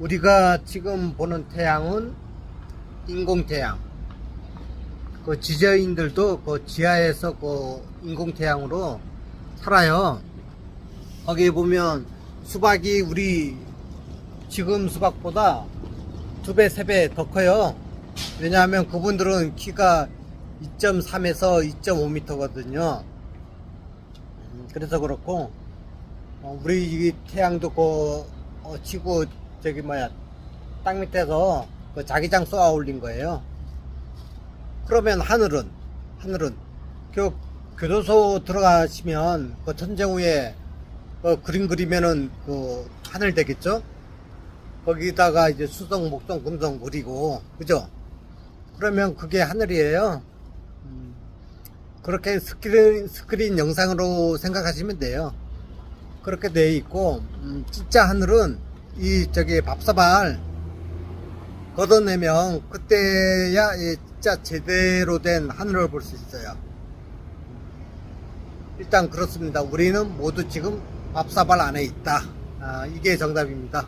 우리가 지금 보는 태양은 인공태양. 그 지저인들도 그 지하에서 그 인공태양으로 살아요. 거기 보면 수박이 우리 지금 수박보다 두 배, 세 배 더 커요. 왜냐하면 그분들은 키가 2.3에서 2.5m거든요. 그래서 그렇고, 어, 우리 이 태양도 그, 어, 지구, 저기 뭐야, 땅 밑에서 그 자기장 쏘아 올린 거예요. 그러면 하늘은, 하늘은, 교, 교도소 들어가시면 그 천정후에 그 그림 그리면은 그 하늘 되겠죠? 거기다가 이제 수성, 목성, 금성 그리고, 그죠? 그러면 그게 하늘이에요. 음, 그렇게 스크린, 스크린 영상으로 생각하시면 돼요. 그렇게 돼 있고, 음, 진짜 하늘은 이, 저기, 밥사발 걷어내면 그때야 이 진짜 제대로 된 하늘을 볼 수 있어요. 일단 그렇습니다. 우리는 모두 지금 밥사발 안에 있다. 아, 이게 정답입니다.